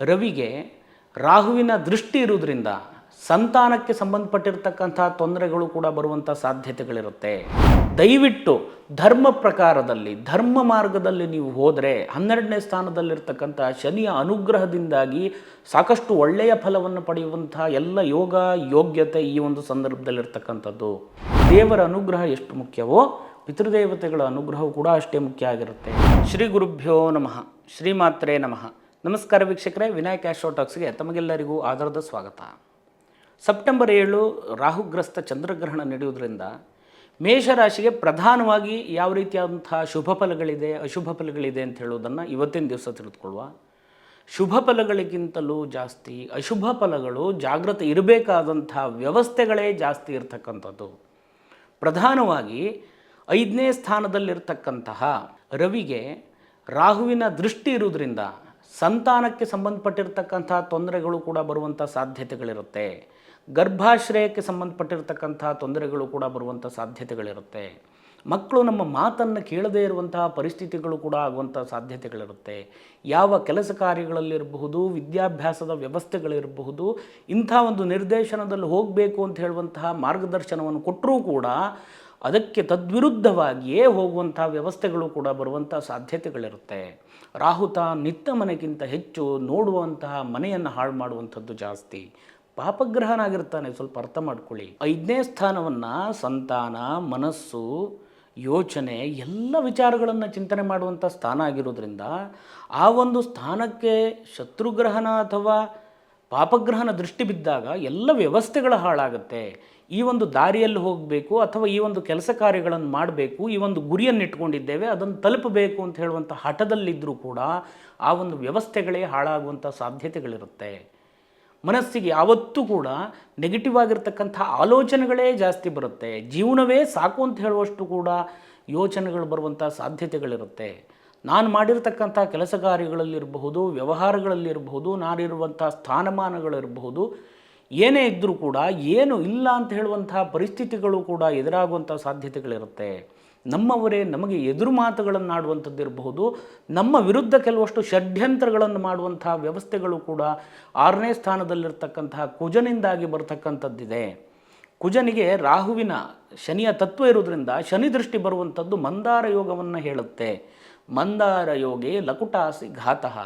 ರವಿಗೆ ರಾಹುವಿನ ದೃಷ್ಟಿ ಇರುವುದರಿಂದ ಸಂತಾನಕ್ಕೆ ಸಂಬಂಧಪಟ್ಟಿರ್ತಕ್ಕಂಥ ತೊಂದರೆಗಳು ಕೂಡ ಬರುವಂಥ ಸಾಧ್ಯತೆಗಳಿರುತ್ತೆ. ದಯವಿಟ್ಟು ಧರ್ಮ ಪ್ರಕಾರದಲ್ಲಿ, ಧರ್ಮ ಮಾರ್ಗದಲ್ಲಿ ನೀವು ಹೋದರೆ ಹನ್ನೆರಡನೇ ಸ್ಥಾನದಲ್ಲಿರ್ತಕ್ಕಂಥ ಶನಿಯ ಅನುಗ್ರಹದಿಂದಾಗಿ ಸಾಕಷ್ಟು ಒಳ್ಳೆಯ ಫಲವನ್ನು ಪಡೆಯುವಂಥ ಎಲ್ಲ ಯೋಗ, ಯೋಗ್ಯತೆ ಈ ಒಂದು ಸಂದರ್ಭದಲ್ಲಿರ್ತಕ್ಕಂಥದ್ದು. ದೇವರ ಅನುಗ್ರಹ ಎಷ್ಟು ಮುಖ್ಯವೋ, ಪಿತೃದೇವತೆಗಳ ಅನುಗ್ರಹವು ಕೂಡ ಅಷ್ಟೇ ಮುಖ್ಯ ಆಗಿರುತ್ತೆ. ಶ್ರೀ ಗುರುಭ್ಯೋ ನಮಃ. ಶ್ರೀಮಾತ್ರೇ ನಮಃ. ನಮಸ್ಕಾರ ವೀಕ್ಷಕರೇ, ವಿನಾಯಕ್ ಆಶ್ರೋ ಟಾಕ್ಸ್ಗೆ ತಮಗೆಲ್ಲರಿಗೂ ಆಧಾರದ ಸ್ವಾಗತ. ಸೆಪ್ಟೆಂಬರ್ ಏಳು, ರಾಹುಗ್ರಸ್ತ ಚಂದ್ರಗ್ರಹಣ ನಡೆಯುವುದರಿಂದ ಮೇಷರಾಶಿಗೆ ಪ್ರಧಾನವಾಗಿ ಯಾವ ರೀತಿಯಾದಂಥ ಶುಭ ಫಲಗಳಿದೆ, ಅಶುಭ ಫಲಗಳಿದೆ ಅಂತ ಹೇಳೋದನ್ನು ಇವತ್ತಿನ ದಿವಸ ತಿಳಿದುಕೊಳ್ಳುವ. ಶುಭ ಫಲಗಳಿಗಿಂತಲೂ ಜಾಸ್ತಿ ಅಶುಭ ಫಲಗಳು ಜಾಗ್ರತೆ ಇರಬೇಕಾದಂಥ ವ್ಯವಸ್ಥೆಗಳೇ ಜಾಸ್ತಿ ಇರತಕ್ಕಂಥದ್ದು. ಪ್ರಧಾನವಾಗಿ ಐದನೇ ಸ್ಥಾನದಲ್ಲಿರ್ತಕ್ಕಂತಹ ರವಿಗೆ ರಾಹುವಿನ ದೃಷ್ಟಿ ಇರುವುದರಿಂದ ಸಂತಾನಕ್ಕೆ ಸಂಬಂಧಪಟ್ಟಿರ್ತಕ್ಕಂಥ ತೊಂದರೆಗಳು ಕೂಡ ಬರುವಂಥ ಸಾಧ್ಯತೆಗಳಿರುತ್ತೆ. ಗರ್ಭಾಶ್ರಯಕ್ಕೆ ಸಂಬಂಧಪಟ್ಟಿರ್ತಕ್ಕಂಥ ತೊಂದರೆಗಳು ಕೂಡ ಬರುವಂಥ ಸಾಧ್ಯತೆಗಳಿರುತ್ತೆ. ಮಕ್ಕಳು ನಮ್ಮ ಮಾತನ್ನು ಕೇಳದೇ ಇರುವಂತಹ ಪರಿಸ್ಥಿತಿಗಳು ಕೂಡ ಆಗುವಂಥ ಸಾಧ್ಯತೆಗಳಿರುತ್ತೆ. ಯಾವ ಕೆಲಸ ಕಾರ್ಯಗಳಲ್ಲಿರಬಹುದು, ವಿದ್ಯಾಭ್ಯಾಸದ ವ್ಯವಸ್ಥೆಗಳಿರಬಹುದು, ಇಂಥ ಒಂದು ನಿರ್ದೇಶನದಲ್ಲಿ ಹೋಗಬೇಕು ಅಂತ ಹೇಳುವಂತಹ ಮಾರ್ಗದರ್ಶನವನ್ನು ಕೊಟ್ಟರೂ ಕೂಡ ಅದಕ್ಕೆ ತದ್ವಿರುದ್ಧವಾಗಿಯೇ ಹೋಗುವಂಥ ವ್ಯವಸ್ಥೆಗಳು ಕೂಡ ಬರುವಂಥ ಸಾಧ್ಯತೆಗಳಿರುತ್ತೆ. ರಾಹುತ ನಿತ್ತ ಮನೆಗಿಂತ ಹೆಚ್ಚು ನೋಡುವಂತಹ ಮನೆಯನ್ನು ಹಾಳು ಮಾಡುವಂಥದ್ದು ಜಾಸ್ತಿ. ಪಾಪಗ್ರಹನಾಗಿರ್ತಾನೆ, ಸ್ವಲ್ಪ ಅರ್ಥ ಮಾಡ್ಕೊಳ್ಳಿ. ಐದನೇ ಸ್ಥಾನವನ್ನು ಸಂತಾನ, ಮನಸ್ಸು, ಯೋಚನೆ ಎಲ್ಲ ವಿಚಾರಗಳನ್ನು ಚಿಂತನೆ ಮಾಡುವಂಥ ಸ್ಥಾನ ಆಗಿರೋದ್ರಿಂದ ಆ ಒಂದು ಸ್ಥಾನಕ್ಕೆ ಶತ್ರುಗ್ರಹಣ ಅಥವಾ ಪಾಪಗ್ರಹಣ ದೃಷ್ಟಿ ಬಿದ್ದಾಗ ಎಲ್ಲ ವ್ಯವಸ್ಥೆಗಳು ಹಾಳಾಗುತ್ತೆ. ಈ ಒಂದು ದಾರಿಯಲ್ಲಿ ಹೋಗಬೇಕು ಅಥವಾ ಈ ಒಂದು ಕೆಲಸ ಕಾರ್ಯಗಳನ್ನು ಮಾಡಬೇಕು, ಈ ಒಂದು ಗುರಿಯನ್ನು ಇಟ್ಕೊಂಡಿದ್ದೇವೆ ಅದನ್ನು ತಲುಪಬೇಕು ಅಂತ ಹೇಳುವಂಥ ಹಠದಲ್ಲಿದ್ದರೂ ಕೂಡ ಆ ಒಂದು ವ್ಯವಸ್ಥೆಗಳೇ ಹಾಳಾಗುವಂಥ ಸಾಧ್ಯತೆಗಳಿರುತ್ತೆ. ಮನಸ್ಸಿಗೆ ಯಾವತ್ತೂ ಕೂಡ ನೆಗೆಟಿವ್ ಆಗಿರ್ತಕ್ಕಂಥ ಆಲೋಚನೆಗಳೇ ಜಾಸ್ತಿ ಬರುತ್ತೆ. ಜೀವನವೇ ಸಾಕು ಅಂತ ಹೇಳುವಷ್ಟು ಕೂಡ ಯೋಚನೆಗಳು ಬರುವಂಥ ಸಾಧ್ಯತೆಗಳಿರುತ್ತೆ. ನಾನು ಮಾಡಿರ್ತಕ್ಕಂಥ ಕೆಲಸ ಕಾರ್ಯಗಳಲ್ಲಿರಬಹುದು ವ್ಯವಹಾರಗಳಲ್ಲಿರಬಹುದು, ನಾನಿರುವಂಥ ಸ್ಥಾನಮಾನಗಳಿರಬಹುದು, ಏನೇ ಇದ್ದರೂ ಕೂಡ ಏನು ಇಲ್ಲ ಅಂತ ಹೇಳುವಂತಹ ಪರಿಸ್ಥಿತಿಗಳು ಕೂಡ ಎದುರಾಗುವಂಥ ಸಾಧ್ಯತೆಗಳಿರುತ್ತೆ. ನಮ್ಮವರೇ ನಮಗೆ ಎದುರು ಮಾತುಗಳನ್ನಾಡುವಂಥದ್ದು ಇರಬಹುದು ನಮ್ಮ ವಿರುದ್ಧ ಕೆಲವಷ್ಟು ಷಡ್ಯಂತ್ರಗಳನ್ನು ಮಾಡುವಂಥ ವ್ಯವಸ್ಥೆಗಳು ಕೂಡ ಆರನೇ ಸ್ಥಾನದಲ್ಲಿರ್ತಕ್ಕಂತಹ ಕುಜನಿಂದಾಗಿ ಬರತಕ್ಕಂಥದ್ದಿದೆ. ಕುಜನಿಗೆ ರಾಹುವಿನ ಶನಿಯ ತತ್ವ ಇರೋದ್ರಿಂದ ಶನಿ ದೃಷ್ಟಿ ಬರುವಂಥದ್ದು ಮಂದಾರ ಯೋಗವನ್ನು ಹೇಳುತ್ತೆ. ಮಂದಾರ ಯೋಗೇ ಲಕುಟಾಸಿ ಘಾತಃ.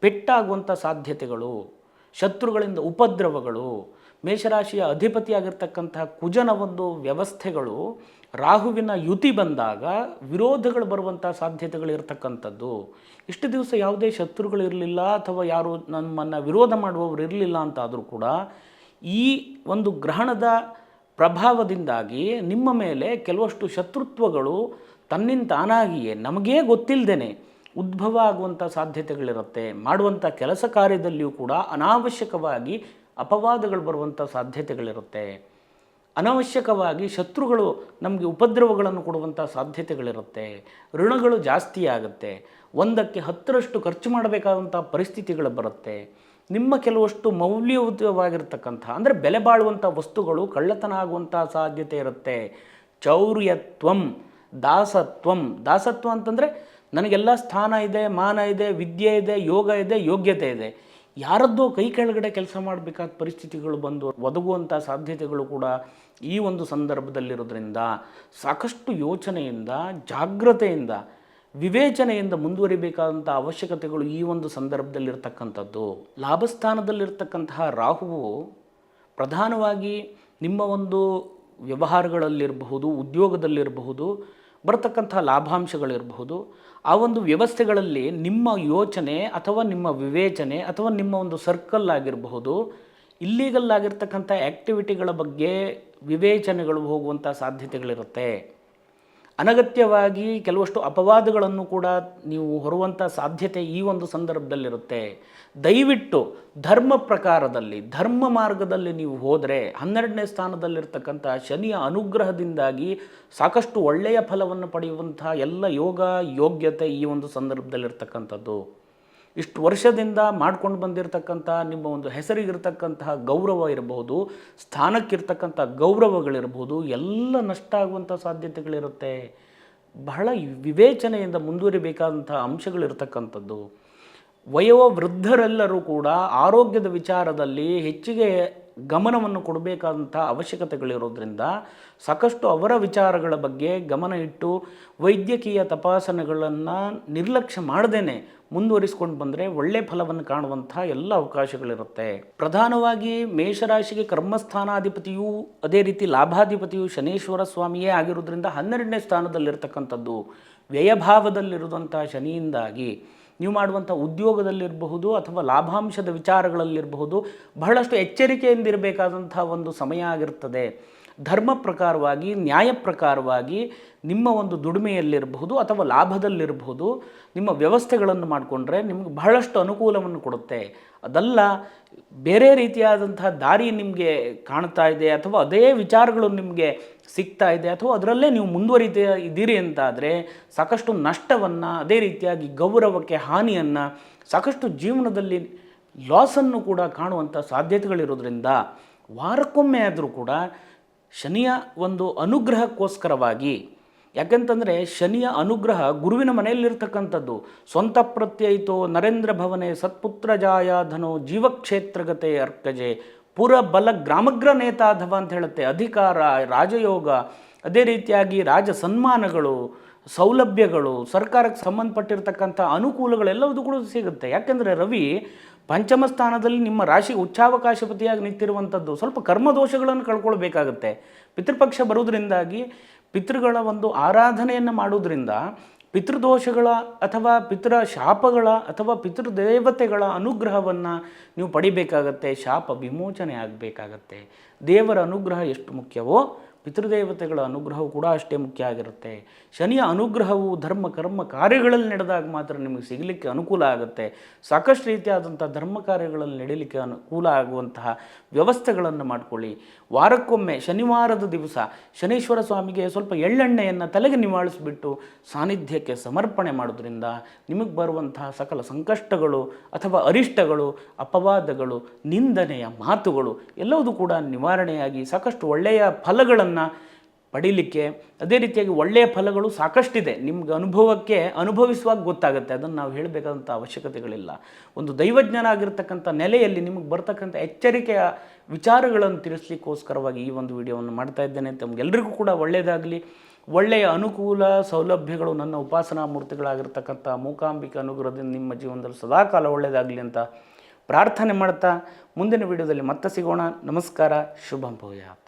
ಪೆಟ್ಟಾಗುವಂಥ ಸಾಧ್ಯತೆಗಳು, ಶತ್ರುಗಳಿಂದ ಉಪದ್ರವಗಳು, ಮೇಷರಾಶಿಯ ಅಧಿಪತಿಯಾಗಿರ್ತಕ್ಕಂತಹ ಕುಜನ ಒಂದು ವ್ಯವಸ್ಥೆಗಳು, ರಾಹುವಿನ ಯುತಿ ಬಂದಾಗ ವಿರೋಧಗಳು ಬರುವಂಥ ಸಾಧ್ಯತೆಗಳು ಇರತಕ್ಕಂಥದ್ದು. ಇಷ್ಟು ದಿವಸ ಯಾವುದೇ ಶತ್ರುಗಳು ಇರಲಿಲ್ಲ ಅಥವಾ ಯಾರು ನಮ್ಮನ್ನು ವಿರೋಧ ಮಾಡುವವರು ಇರಲಿಲ್ಲ ಅಂತಾದರೂ ಕೂಡ ಈ ಒಂದು ಗ್ರಹಣದ ಪ್ರಭಾವದಿಂದಾಗಿ ನಿಮ್ಮ ಮೇಲೆ ಕೆಲವಷ್ಟು ಶತ್ರುತ್ವಗಳು ತನ್ನಿಂದ ತಾನಾಗಿಯೇ ನಮಗೇ ಗೊತ್ತಿಲ್ಲದೇನೆ ಉದ್ಭವ ಆಗುವಂಥ ಸಾಧ್ಯತೆಗಳಿರುತ್ತೆ, ಮಾಡುವಂಥ ಕೆಲಸ ಕಾರ್ಯದಲ್ಲಿಯೂ ಕೂಡ ಅನಾವಶ್ಯಕವಾಗಿ ಅಪವಾದಗಳು ಬರುವಂಥ ಸಾಧ್ಯತೆಗಳಿರುತ್ತೆ. ಅನಾವಶ್ಯಕವಾಗಿ ಶತ್ರುಗಳು ನಮಗೆ ಉಪದ್ರವಗಳನ್ನು ಕೊಡುವಂಥ ಸಾಧ್ಯತೆಗಳಿರುತ್ತೆ. ಋಣಗಳು ಜಾಸ್ತಿ ಆಗುತ್ತೆ. ಒಂದಕ್ಕೆ ಹತ್ತರಷ್ಟು ಖರ್ಚು ಮಾಡಬೇಕಾದಂಥ ಪರಿಸ್ಥಿತಿಗಳು ಬರುತ್ತೆ. ನಿಮ್ಮ ಕೆಲವಷ್ಟು ಮೌಲ್ಯಯುತವಾಗಿರ್ತಕ್ಕಂಥ, ಅಂದರೆ ಬೆಲೆ ಬಾಳುವಂಥ ವಸ್ತುಗಳು ಕಳ್ಳತನ ಆಗುವಂಥ ಸಾಧ್ಯತೆ ಇರುತ್ತೆ. ಚೌರ್ಯತ್ವಂ. ದಾಸತ್ವಂ. ದಾಸತ್ವ ಅಂತಂದರೆ ನನಗೆಲ್ಲ ಸ್ಥಾನ ಇದೆ, ಮಾನ ಇದೆ, ವಿದ್ಯೆ ಇದೆ, ಯೋಗ ಇದೆ, ಯೋಗ್ಯತೆ ಇದೆ. ಯಾರದ್ದೋ ಕೈ ಕೆಳಗಡೆ ಕೆಲಸ ಮಾಡಬೇಕಾದ ಪರಿಸ್ಥಿತಿಗಳು ಬಂದು ಒದಗುವಂಥ ಸಾಧ್ಯತೆಗಳು ಕೂಡ ಈ ಒಂದು ಸಂದರ್ಭದಲ್ಲಿರೋದ್ರಿಂದ ಸಾಕಷ್ಟು ಯೋಚನೆಯಿಂದ, ಜಾಗ್ರತೆಯಿಂದ, ವಿವೇಚನೆಯಿಂದ ಮುಂದುವರಿಬೇಕಾದಂಥ ಅವಶ್ಯಕತೆಗಳು ಈ ಒಂದು ಸಂದರ್ಭದಲ್ಲಿರ್ತಕ್ಕಂಥದ್ದು. ಲಾಭಸ್ಥಾನದಲ್ಲಿರ್ತಕ್ಕಂತಹ ರಾಹುವು ಪ್ರಧಾನವಾಗಿ ನಿಮ್ಮ ಒಂದು ವ್ಯವಹಾರಗಳಲ್ಲಿರಬಹುದು, ಉದ್ಯೋಗದಲ್ಲಿರಬಹುದು, ಬರತಕ್ಕಂಥ ಲಾಭಾಂಶಗಳಿರಬಹುದು, ಆ ಒಂದು ವ್ಯವಸ್ಥೆಗಳಲ್ಲಿ ನಿಮ್ಮ ಯೋಚನೆ ಅಥವಾ ನಿಮ್ಮ ವಿವೇಚನೆ ಅಥವಾ ನಿಮ್ಮ ಒಂದು ಸರ್ಕಲ್ ಆಗಿರಬಹುದು ಇಲ್ಲೀಗಲ್ ಆಗಿರ್ತಕ್ಕಂಥ ಆ್ಯಕ್ಟಿವಿಟಿಗಳ ಬಗ್ಗೆ ವಿವೇಚನೆಗಳು ಹೋಗುವಂಥ ಸಾಧ್ಯತೆಗಳಿರುತ್ತೆ. ಅನಗತ್ಯವಾಗಿ ಕೆಲವಷ್ಟು ಅಪವಾದಗಳನ್ನು ಕೂಡ ನೀವು ಹೊರುವಂಥ ಸಾಧ್ಯತೆ ಈ ಒಂದು ಸಂದರ್ಭದಲ್ಲಿರುತ್ತೆ. ದಯವಿಟ್ಟು ಧರ್ಮ ಪ್ರಕಾರದಲ್ಲಿ, ಧರ್ಮ ಮಾರ್ಗದಲ್ಲಿ ನೀವು ಹೋದರೆ ಹನ್ನೆರಡನೇ ಸ್ಥಾನದಲ್ಲಿರ್ತಕ್ಕಂಥ ಶನಿಯ ಅನುಗ್ರಹದಿಂದಾಗಿ ಸಾಕಷ್ಟು ಒಳ್ಳೆಯ ಫಲವನ್ನು ಪಡೆಯುವಂಥ ಎಲ್ಲ ಯೋಗ ಯೋಗ್ಯತೆ ಈ ಒಂದು ಸಂದರ್ಭದಲ್ಲಿರ್ತಕ್ಕಂಥದ್ದು. ಇಷ್ಟು ವರ್ಷದಿಂದ ಮಾಡ್ಕೊಂಡು ಬಂದಿರತಕ್ಕಂಥ ನಿಮ್ಮ ಒಂದು ಹೆಸರಿಗಿರ್ತಕ್ಕಂತಹ ಗೌರವ ಇರಬಹುದು, ಸ್ಥಾನಕ್ಕಿರ್ತಕ್ಕಂಥ ಗೌರವಗಳಿರಬಹುದು, ಎಲ್ಲ ನಷ್ಟ ಆಗುವಂಥ ಸಾಧ್ಯತೆಗಳಿರುತ್ತೆ. ಬಹಳ ವಿವೇಚನೆಯಿಂದ ಮುಂದುವರಿಬೇಕಾದಂಥ ಅಂಶಗಳಿರ್ತಕ್ಕಂಥದ್ದು. ವಯೋವೃದ್ಧರೆಲ್ಲರೂ ಕೂಡ ಆರೋಗ್ಯದ ವಿಚಾರದಲ್ಲಿ ಹೆಚ್ಚಿಗೆ ಗಮನವನ್ನು ಕೊಡಬೇಕಾದಂಥ ಅವಶ್ಯಕತೆಗಳಿರೋದ್ರಿಂದ ಸಾಕಷ್ಟು ಅವರ ವಿಚಾರಗಳ ಬಗ್ಗೆ ಗಮನ ಇಟ್ಟು ವೈದ್ಯಕೀಯ ತಪಾಸಣೆಗಳನ್ನು ನಿರ್ಲಕ್ಷ್ಯ ಮಾಡದೇನೆ ಮುಂದುವರಿಸ್ಕೊಂಡು ಬಂದರೆ ಒಳ್ಳೆ ಫಲವನ್ನು ಕಾಣುವಂಥ ಎಲ್ಲ ಅವಕಾಶಗಳಿರುತ್ತೆ. ಪ್ರಧಾನವಾಗಿ ಮೇಷರಾಶಿಗೆ ಕರ್ಮಸ್ಥಾನಾಧಿಪತಿಯೂ ಅದೇ ರೀತಿ ಲಾಭಾಧಿಪತಿಯು ಶನೇಶ್ವರ ಸ್ವಾಮಿಯೇ ಆಗಿರೋದ್ರಿಂದ ಹನ್ನೆರಡನೇ ಸ್ಥಾನದಲ್ಲಿರ್ತಕ್ಕಂಥದ್ದು ವ್ಯಯಭಾವದಲ್ಲಿರುವಂಥ ಶನಿಯಿಂದಾಗಿ. ನೀವು ಮಾಡುವಂಥ ಉದ್ಯೋಗದಲ್ಲಿರಬಹುದು ಅಥವಾ ಲಾಭಾಂಶದ ವಿಚಾರಗಳಲ್ಲಿರಬಹುದು ಬಹಳಷ್ಟು ಎಚ್ಚರಿಕೆಯಿಂದಿರಬೇಕಾದಂಥ ಒಂದು ಸಮಯ ಆಗಿರ್ತದೆ. ಧರ್ಮ ಪ್ರಕಾರವಾಗಿ, ನ್ಯಾಯ ಪ್ರಕಾರವಾಗಿ ನಿಮ್ಮ ಒಂದು ದುಡಿಮೆಯಲ್ಲಿರಬಹುದು ಅಥವಾ ಲಾಭದಲ್ಲಿರಬಹುದು. ನಿಮ್ಮ ವ್ಯವಸ್ಥೆಗಳನ್ನು ಮಾಡಿಕೊಂಡ್ರೆ ನಿಮಗೆ ಬಹಳಷ್ಟು ಅನುಕೂಲವನ್ನು ಕೊಡುತ್ತೆ. ಅದಲ್ಲ, ಬೇರೆ ರೀತಿಯಾದಂತಹ ದಾರಿ ನಿಮಗೆ ಕಾಣ್ತಾ ಇದೆ ಅಥವಾ ಅದೇ ವಿಚಾರಗಳು ನಿಮಗೆ ಸಿಗ್ತಾ ಇದೆ ಅಥವಾ ಅದರಲ್ಲೇ ನೀವು ಮುಂದುವರಿತ ಇದ್ದೀರಿ ಅಂತಾದರೆ ಸಾಕಷ್ಟು ನಷ್ಟವನ್ನು, ಅದೇ ರೀತಿಯಾಗಿ ಗೌರವಕ್ಕೆ ಹಾನಿಯನ್ನು, ಸಾಕಷ್ಟು ಜೀವನದಲ್ಲಿ ಲಾಸನ್ನು ಕೂಡ ಕಾಣುವಂಥ ಸಾಧ್ಯತೆಗಳಿರೋದ್ರಿಂದ ವಾರಕ್ಕೊಮ್ಮೆ ಆದರೂ ಕೂಡ ಶನಿಯ ಒಂದು ಅನುಗ್ರಹಕ್ಕೋಸ್ಕರವಾಗಿ. ಯಾಕಂತಂದರೆ ಶನಿಯ ಅನುಗ್ರಹ ಗುರುವಿನ ಮನೆಯಲ್ಲಿರ್ತಕ್ಕಂಥದ್ದು. ಸ್ವಂತ ಪ್ರತ್ಯಯಿತೋ ನರೇಂದ್ರ ಭವನೆ ಸತ್ಪುತ್ರ ಜಾಯಾಧನೋ ಜೀವಕ್ಷೇತ್ರಗತೆ ಅರ್ಕಜೆ. ಪುರ ಬಲ ಗ್ರಾಮಗ್ರ ನೇತಾಧವ ಅಂತ ಹೇಳುತ್ತೆ. ಅಧಿಕಾರ, ರಾಜಯೋಗ, ಅದೇ ರೀತಿಯಾಗಿ ರಾಜ ಸನ್ಮಾನಗಳು, ಸೌಲಭ್ಯಗಳು, ಸರ್ಕಾರಕ್ಕೆ ಸಂಬಂಧಪಟ್ಟಿರ್ತಕ್ಕಂಥ ಅನುಕೂಲಗಳೆಲ್ಲವೂ ಕೂಡ ಸಿಗುತ್ತೆ. ಯಾಕೆಂದರೆ ರವಿ ಪಂಚಮ ಸ್ಥಾನದಲ್ಲಿ ನಿಮ್ಮ ರಾಶಿ ಉಚ್ಚಾವಕಾಶಪತಿಯಾಗಿ ನಿಂತಿರುವಂಥದ್ದು ಸ್ವಲ್ಪ ಕರ್ಮದೋಷಗಳನ್ನು ಕಳ್ಕೊಳ್ಬೇಕಾಗತ್ತೆ. ಪಿತೃಪಕ್ಷ ಬರುವುದರಿಂದಾಗಿ ಪಿತೃಗಳ ಒಂದು ಆರಾಧನೆಯನ್ನು ಮಾಡುವುದರಿಂದ ಪಿತೃದೋಷಗಳ ಅಥವಾ ಪಿತೃ ಶಾಪಗಳ ಅಥವಾ ಪಿತೃದೇವತೆಗಳ ಅನುಗ್ರಹವನ್ನು ನೀವು ಪಡಿಬೇಕಾಗತ್ತೆ. ಶಾಪ ವಿಮೋಚನೆ ಆಗಬೇಕಾಗತ್ತೆ. ದೇವರ ಅನುಗ್ರಹ ಎಷ್ಟು ಮುಖ್ಯವೋ ಪಿತೃದೇವತೆಗಳ ಅನುಗ್ರಹವು ಕೂಡ ಅಷ್ಟೇ ಮುಖ್ಯ ಆಗಿರುತ್ತೆ. ಶನಿಯ ಅನುಗ್ರಹವು ಧರ್ಮ, ಕರ್ಮ ಕಾರ್ಯಗಳಲ್ಲಿ ನಡೆದಾಗ ಮಾತ್ರ ನಿಮಗೆ ಸಿಗಲಿಕ್ಕೆ ಅನುಕೂಲ ಆಗುತ್ತೆ. ಸಾಕಷ್ಟು ರೀತಿಯಾದಂಥ ಧರ್ಮ ಕಾರ್ಯಗಳಲ್ಲಿ ನಡೀಲಿಕ್ಕೆ ಅನುಕೂಲ ಆಗುವಂತಹ ವ್ಯವಸ್ಥೆಗಳನ್ನು ಮಾಡಿಕೊಳ್ಳಿ. ವಾರಕ್ಕೊಮ್ಮೆ ಶನಿವಾರದ ದಿವಸ ಶನೀಶ್ವರ ಸ್ವಾಮಿಗೆ ಸ್ವಲ್ಪ ಎಳ್ಳೆಣ್ಣೆಯನ್ನು ತಲೆಗೆ ನಿವಾಳಿಸಿಬಿಟ್ಟು ಸಾನ್ನಿಧ್ಯಕ್ಕೆ ಸಮರ್ಪಣೆ ಮಾಡೋದ್ರಿಂದ ನಿಮಗೆ ಬರುವಂತಹ ಸಕಲ ಸಂಕಷ್ಟಗಳು ಅಥವಾ ಅರಿಷ್ಟಗಳು, ಅಪವಾದಗಳು, ನಿಂದನೆಯ ಮಾತುಗಳು ಎಲ್ಲವೂ ಕೂಡ ನಿವಾರಣೆಯಾಗಿ ಸಾಕಷ್ಟು ಒಳ್ಳೆಯ ಫಲಗಳನ್ನು ಪಡೀಲಿಕ್ಕೆ ಅದೇ ರೀತಿಯಾಗಿ ಒಳ್ಳೆಯ ಫಲಗಳು ಸಾಕಷ್ಟಿದೆ. ನಿಮ್ಗೆ ಅನುಭವಕ್ಕೆ ಅನುಭವಿಸುವಾಗ ಗೊತ್ತಾಗುತ್ತೆ. ಅದನ್ನು ನಾವು ಹೇಳಬೇಕಾದಂಥ ಅವಶ್ಯಕತೆಗಳಿಲ್ಲ. ಒಂದು ದೈವಜ್ಞಾನ ಆಗಿರ್ತಕ್ಕಂಥ ನೆಲೆಯಲ್ಲಿ ನಿಮಗೆ ಬರ್ತಕ್ಕಂಥ ಎಚ್ಚರಿಕೆಯ ವಿಚಾರಗಳನ್ನು ತಿಳಿಸ್ಲಿಕ್ಕೋಸ್ಕರವಾಗಿ ಈ ಒಂದು ವಿಡಿಯೋವನ್ನು ಮಾಡ್ತಾ ಇದ್ದೇನೆ ತಮಗೆಲ್ಲರಿಗೂ ಕೂಡ ಒಳ್ಳೆಯದಾಗಲಿ. ಒಳ್ಳೆಯ ಅನುಕೂಲ ಸೌಲಭ್ಯಗಳು ನನ್ನ ಉಪಾಸನಾ ಮೂರ್ತಿಗಳಾಗಿರ್ತಕ್ಕಂಥ ಮೂಕಾಂಬಿಕೆ ಅನುಗ್ರಹದಿಂದ ನಿಮ್ಮ ಜೀವನದಲ್ಲಿ ಸದಾಕಾಲ ಒಳ್ಳೆಯದಾಗಲಿ ಅಂತ ಪ್ರಾರ್ಥನೆ ಮಾಡ್ತಾ ಮುಂದಿನ ವಿಡಿಯೋದಲ್ಲಿ ಮತ್ತೆ ಸಿಗೋಣ. ನಮಸ್ಕಾರ. ಶುಭಂ ಭೂಯಾತ್.